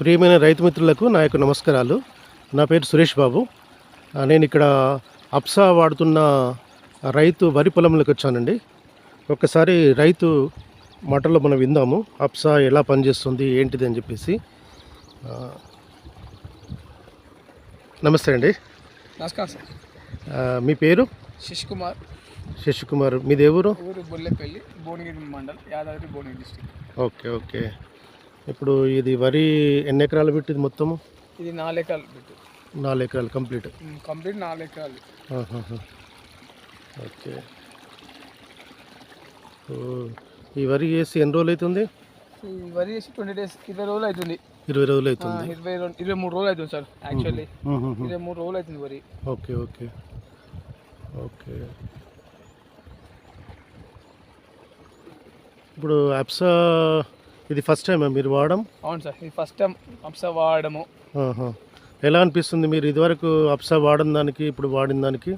ప్రియమైన రైతు మిత్రులకు నా యొక్క నమస్కారాలు. నా పేరు సురేష్ బాబు. నేను ఇక్కడ అప్సా వాడుతున్న రైతు వరి పొలంలోకి వచ్చానండి. ఒక్కసారి రైతు మాటల్లో మనం విందాము. అప్సా ఎలా పనిచేస్తుంది ఏంటిది అని చెప్పేసి. నమస్తే అండి. నమస్కారం సార్. మీ పేరు? శశి కుమార్. శశికుమార్ మీది ఎవరు ఊరు? Bollepalli Bhuvanagiri mandal Yadadri Bhuvanagiri district okay okay. ఇప్పుడు ఇది వరి ఎన్ని ఎకరాలు పెట్టింది మొత్తము? ఇది నాలుగు ఎకరాలు పెట్టు నాలుగు ఎకరాలు కంప్లీట్ కంప్లీట్ నాలుగు ఎకరాలు. ఓకే ఈ వరి వేసి ఎన్ని రోజులు అవుతుంది? ఈ వరి వేసి ట్వంటీ డేస్ ఇరవై రోజులు అవుతుంది. ఇరవై రోజులు అవుతుంది. ఇరవై రెండు ఇరవై మూడు రోజులు అవుతుంది సార్ యాక్చువల్లీ. ఇరవై మూడు రోజులు అవుతుంది వరి. Okay okay. ఓకే. ఇప్పుడు అప్సా ఇది ఫస్ట్ టైమా మీరు వాడడం? అవును సార్ ఇది ఫస్ట్ టైం అప్సా వాడము. ఎలా అనిపిస్తుంది మీరు ఇదివరకు అప్సా వాడిన దానికి ఇప్పుడు వాడిన దానికి?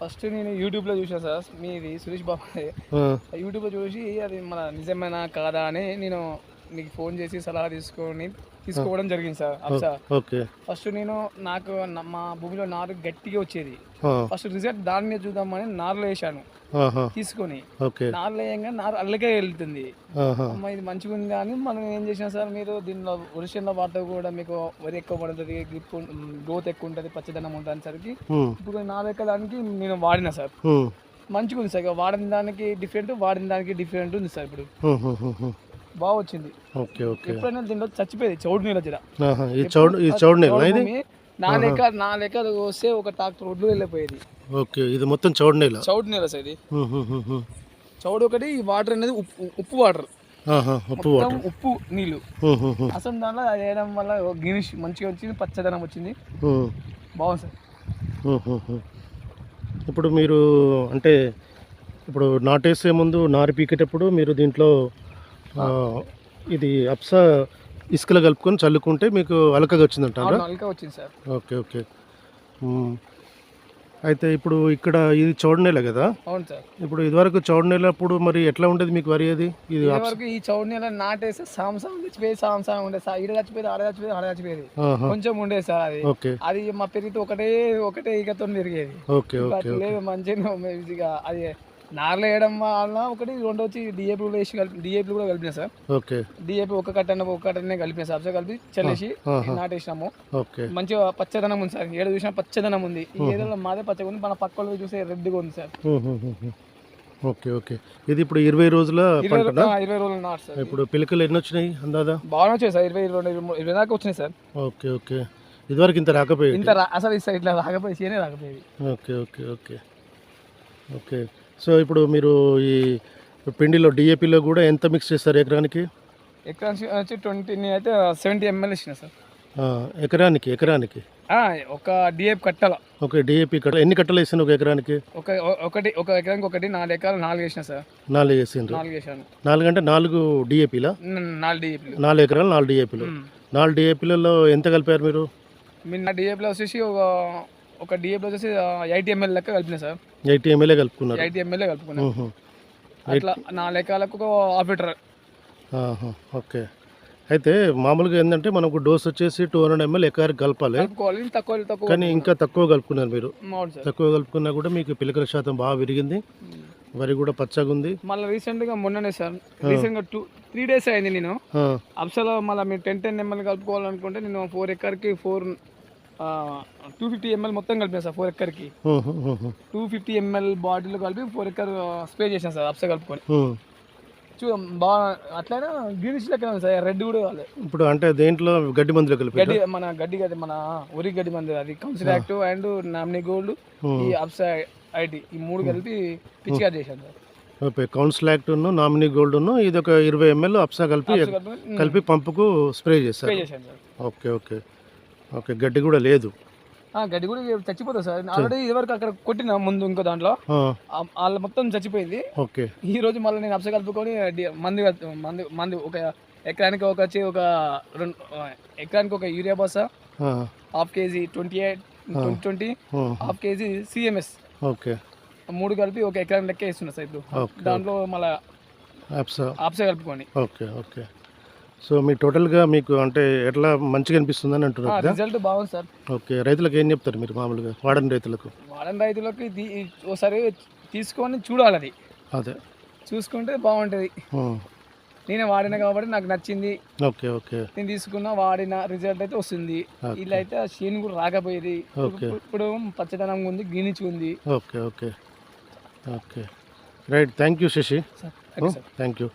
ఫస్ట్ నేను యూట్యూబ్లో చూసాను సార్ మీది సురేష్ బాబు యూట్యూబ్లో చూసి అది మన నిజమేనా కాదా అని నేను నీకు ఫోన్ చేసి సలహా తీసుకొని తీసుకోవడం జరిగింది సార్. అప్సా ఓకే. ఫస్ట్ నేను నాకు మా భూమిలో నారు గట్టిగా వచ్చేది. ఫస్ట్ రిజల్ట్ దాని మీద చూద్దామని నారులో వేసాను. తీసుకొని నారులో వేయంగా నారు అల్లకే వెళ్తుంది. అమ్మ ఇది మంచిగా ఉంది కానీ మనం ఏం చేసినా సార్ మీరు దీనిలో వరిషన్లో వాడితే కూడా మీకు వరి ఎక్కువ పడుతుంది గ్రిప్ గ్రోత్ ఎక్కువ ఉంటుంది పచ్చదనం ఉంటుంది మ్మ్. ఇప్పుడు నారు ఎక్కడానికి నేను వాడినా సార్. మంచిగా ఉంది సార్. వాడిన దానికి డిఫరెంట్ వాడిన దానికి డిఫరెంట్ ఉంది సార్ ఇప్పుడు. బాగా వచ్చింది ఓకే ఓకే ఎప్పుడైనా దీనిలో చచ్చిపోయేది చౌడు నీళ్ళ జర. ఈ చౌడ్ ఈ చౌడ్ నెల ఇది నా లెక్క నా లెక్క అది వస్తే ఒక ట్రాక్టర్ రోడ్లు వెళ్ళిపోయేది ఓకే ఇది మొత్తం చౌడ్ నెల చౌడు నీళ్ళ సార్ ఇది. చౌడు ఒకటి ఈ వాటర్ అనేది ఉప్పు ఉప్పు వాటర్. ఉప్పు ఉప్పు నీళ్ళు. అసలు దాంట్లో అది వేయడం వల్ల గినిష్ మంచిగా వచ్చింది పచ్చదనం వచ్చింది. బాగుంది సార్. ఇప్పుడు మీరు అంటే ఇప్పుడు నాటేసే ముందు నారు పీకేటప్పుడు మీరు దీంట్లో ఇది అప్సా ఇసుకలో కలుపుకొని చల్లుకుంటే మీకు అలకగా వచ్చిందంటారా అవును, నల్కా వచ్చింది సార్. Okay okay. అయితే ఇప్పుడు ఇక్కడ ఇది చౌడనేల కదా? అవును సార్. ఇప్పుడు ఇదివరకు చౌడనేల అప్పుడు మరి ఎట్లా ఉండేది మీకు వరి అది? ఇది వరకు ఈ చౌడు నీళ్ళ నాటేస్తే సాంసం చచ్చిపోయేది సాంసం ఉండేది సార్. ఈడ చచ్చిపోయేది ఆడ చచ్చిపోయేది ఆడ చచ్చిపోయేది. కొంచెం ఉండేది సార్ అది. ఓకే. అది మా పెరిగితే ఒకటే ఒకటే ఈగతో పెరిగేది. ఓకే ఓకే లేదు మంచిగా అది నార్లు వేయడం వల్ల ఒకటి రెండు వచ్చి డిఏపి కూడా వేసి కలిపి డిఏపి కూడా కలిపిన సార్. ఓకే. డిఏపి ఒక కట్టన ఒక కట్టనే కలిపిన సార్. కలిపి చల్లేసి. నాటేసినాము. ఓకే. మంచిగా పచ్చదనం ఉంది సార్. ఏడు చూసినా పచ్చదనం ఉంది. ఈ ఏరియాలో మాదే పచ్చగా ఉంది. మన పక్క వాళ్ళు చూస్తే రెడ్గా ఉంది సార్. Okay okay. ఇది ఇప్పుడు ఇరవై రోజుల ఇరవై రోజులు నాటు సార్. ఇప్పుడు పిలకలు ఎన్ని వచ్చినాయి అందాదా? బాగా వచ్చాయి సార్. ఇరవై ఇరవై ఇరవై దాకా వచ్చినాయి సార్. Okay okay. ఇదివరకు ఇంత రాకపోయేది? ఇంత అసలు ఇట్లా రాకపోయి చేయనే రాకపోయేది. Okay okay okay. Okay. So ఇప్పుడు మీరు ఈ పిండిలో డిఏపిలో కూడా ఎంత మిక్స్ చేస్తారు ఎకరానికి? ఎక్కడ నుంచి వచ్చి ట్వంటీ అయితే సెవెంటీ ఎంఎల్ ఇచ్చిన సార్. ఆ, ఎకరానికి ఎకరానికి? ఆ, ఒక డిఏపి కట్టాల. ఓకే డిఏపి కట్ట ఎన్ని కట్టలు వేసింది ఒక ఎకరానికి? ఒక ఒ- ఒకటి ఒక ఎకరానికి ఒకటి నాలుగు ఎకరాలు నాలుగు వేసిన సార్. నాలుగు వేసిండ్రు. నాలుగు వేసాను. నాలుగు అంటే నాలుగు డిఏపిలా న- నాలుగు డిఏపీలు నాలుగు ఎకరాలు నాలుగు డిఏపిలు నాలుగు డిఏపిలలో ఎంత కలిపారు మీరు? మీ నా డిఏపీలో వచ్చేసి ఒక ఒక డిఏపీలో వచ్చేసి ఎయిటీ ఎంఎల్ లెక్క కలిపిన సార్. ఎయిటీ ఎంఎల్ఏ కలుపుకున్నారు? ఎయిటీ ఎంఎల్ కలుపుకున్నాను. అట్లా నా లెక్కలకు ఒక హాఫ్ లీటర్ ఆహా, ఓకే. అయితే మామూలుగా ఏంటంటే మనకు డోస్ వచ్చేసి టూ హండ్రెడ్ ఎంఎల్ ఎకరానికి కలపాలి. కానీ ఇంకా తక్కువ కలుపుకున్నారు మీరు. తక్కువ కలుపుకున్నా కూడా మీకు పిలకల శాతం బాగా విరిగింది. వరి కూడా పచ్చగా ఉంది. మళ్ళీ రీసెంట్గా మొన్ననే సార్ రీసెంట్గా టూ త్రీ డేస్ అయింది నేను. అప్సలో మళ్ళీ మీరు టెన్ టెన్ ఎంఎల్ కలుపుకోవాలనుకుంటే నేను ఫోర్ ఎకర్కి ఫోర్ టూ ఫిఫ్టీ ఎంఎల్ మొత్తం కలిపిన సార్ ఫోర్ ఉహు, టూ ఫిఫ్టీ ఎంఎల్ బాటిల్ కలిపి ఫోర్ ఎకర్ స్ప్రే చేశాను సార్ అప్స కలుపుకొని. చూ బాగా అట్లయినా గ్రీనిష్ లెక్క ఉంది సార్ రెడ్ కూడా కావాలి ఇప్పుడు అంటే దేంట్లో గడ్డి మందులు కలిపి గడ్డి మన గడ్డి గడ్డి మన ఒరి గడ్డి మంది అది council active and nominee gold ఈ అప్స ఐటీ ఈ మూడు కలిపి పిచ్చిగా చేశాను sir. Okay council act nominee gold ఇది ఒక ఇరవై ఎంఎల్ అప్సా కలిపి కలిపి పంపుకు స్ప్రే చేశారు. Okay okay. ఓకే గడ్డి కూడా లేదు. గడ్డి కూడా చచ్చిపోతుంది సార్. ఆల్రెడీ ఇదివరకు అక్కడ కొట్టిన ముందు ఇంకో దాంట్లో. వాళ్ళ మొత్తం చచ్చిపోయింది. ఓకే. ఈ రోజు మళ్ళీ నేను అప్స కలుపుకొని మంది మంది మంది ఒక ఎకరానికి ఒక వచ్చి ఒక రెండు ఎకరానికి ఒక యూరియా బస్సా ఆ, half KG twenty eight twenty half KG CMS. Okay. మూడు కలిపి ఒక ఎకరానికి లెక్క వేస్తున్నా సార్ ఇప్పుడు. దాంట్లో మళ్ళీ అప్సా ఆప్స కలుపుకొని. Okay okay. సో మీ టోటల్గా మీకు అంటే ఎట్లా మంచిగా అనిపిస్తుందని అంటున్నారు కదా? రిజల్ట్ బాగుంది సార్. ఓకే రైతులకు ఏం చెప్తారు మీరు మామూలుగా? వాడని రైతులకు? వాడని రైతులకి ఇది ఒకసారి తీసుకొని చూడాలి అది. అదే. చూసుకుంటే బాగుంటుంది. నేనే వాడిన కాబట్టి నాకు నచ్చింది. Okay okay. నేను తీసుకున్న వాడిన రిజల్ట్ అయితే వస్తుంది. ఇలా అయితే ఆ షీన్ కూడా రాకపోయేది. Okay. ఇప్పుడు- పచ్చదనంగా ఉంది గ్రీనిచ్ ఉంది. Okay okay. Okay. Right thank you Sasi. Sir thank you sir. Thank you